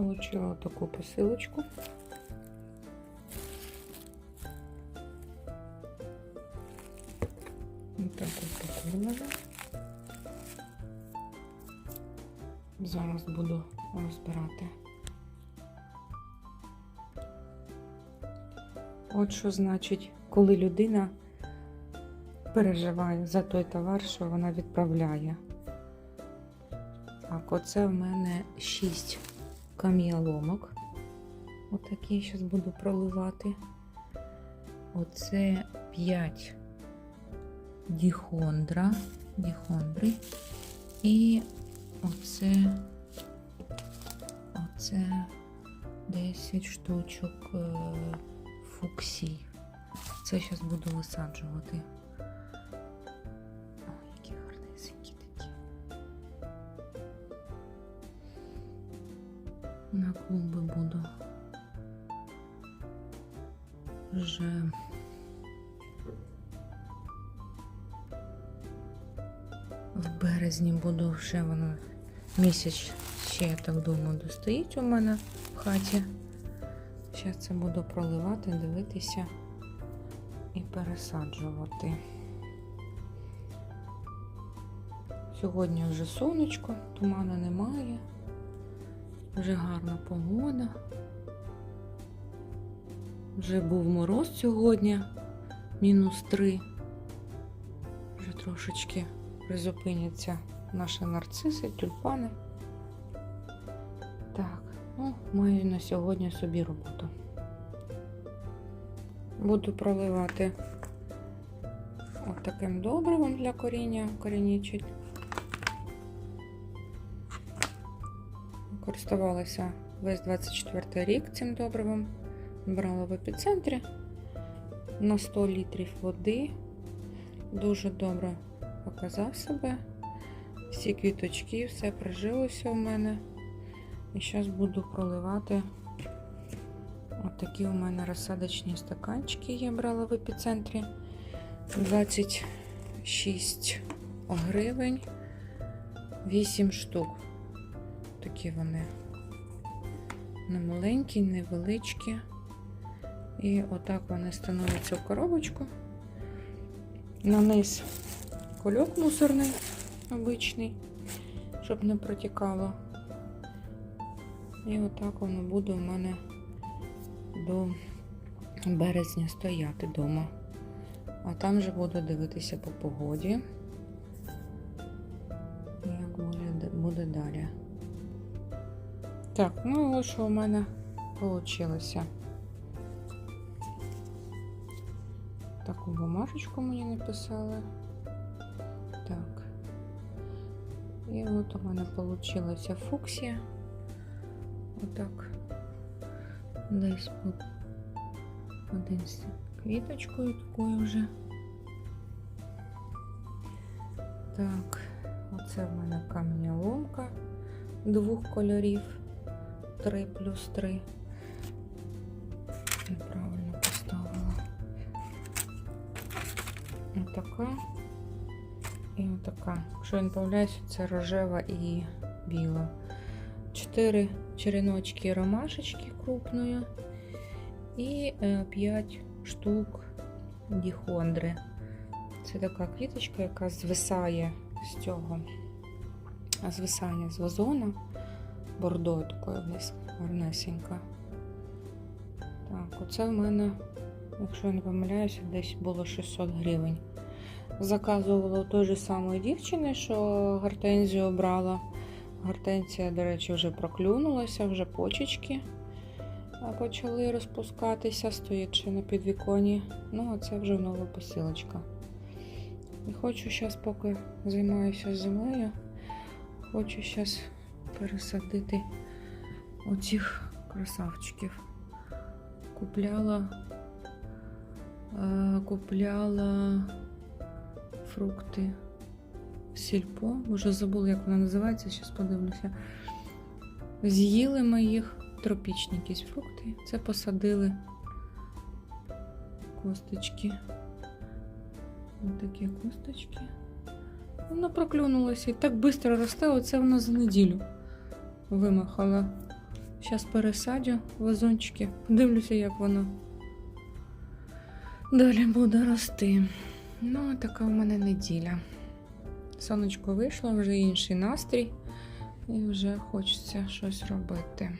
Получила таку посилочку. Ось так упакована. Зараз буду розбирати. От що значить, коли людина переживає за той товар, що вона відправляє. Так, оце в мене 6 кам'яломок. Отакі зараз буду проливати. Оце 5 діхондра, діхондри. І оце, оце 10 штучок е, фуксій. Це зараз буду висаджувати. На клумби буду. Вже в березні буду вже воно місяць ще, я так думаю, достоїть у мене в хаті. Зараз це буду проливати, дивитися і пересаджувати. Сьогодні вже сонечко, туману немає, вже гарна погода. Вже був мороз сьогодні, мінус 3. Вже трошечки призупиняться наші нарциси, тюльпани. Так, ну, маю на сьогодні собі роботу. Буду проливати от добривом для коріння, корінічить. Користувалася весь 24 рік цим добривом. Брала в епіцентрі на 100 літрів води. Дуже добре показав себе. Всі квіточки, все прижилося в мене. І зараз буду проливати отакі у мене розсадочні стаканчики. Я брала в епіцентрі 26 гривень, 8 штук. Такі вони не маленькі, невеличкі. І отак вони становляться в коробочку. На низ кульок мусорний, обичний, щоб не протікало. І отак воно буде у мене до березня стояти вдома. А там вже буду дивитися по погоді. Як буде далі. Так, ну ось що у мене вийшло. Таку бумажечку мені написали. Так. І от у мене вийшла фуксія. Отак. Десь один з квіточкою такою вже. Так, оце в мене кам'яна ломка двох кольорів. 3 плюс 3. Неправильно поставила. Отака і отака. Якщо я не помиляюся, це рожева і біла. Чотири череночки ромашечки крупної і 5 штук діхондри. Це така квіточка, яка звисає з цього, звисає з вазона. Бордо такою вниз гарнесенька. Так, оце в мене, якщо я не помиляюся, десь було 600 гривень. Заказувала той же самої дівчини, що гортензію брала. Гортензія, до речі, вже проклюнулася, вже почечки почали розпускатися, стоячи на підвіконі. Ну, а це вже нова посилочка. І хочу зараз, поки займаюся землею, хочу зараз пересадити оцих красавчиків. Купляла, е, купляла фрукти сільпо. Вже забула, як вона називається, зараз подивлюся. З'їли ми їх тропічні якісь фрукти. Це посадили косточки. Ось такі косточки. Воно проклюнулося і так швидко росте, оце воно за неділю вимахала. Зараз пересадю вазончики, подивлюся, як воно далі буде рости. Ну, така в мене неділя. Сонечко вийшло, вже інший настрій, і вже хочеться щось робити.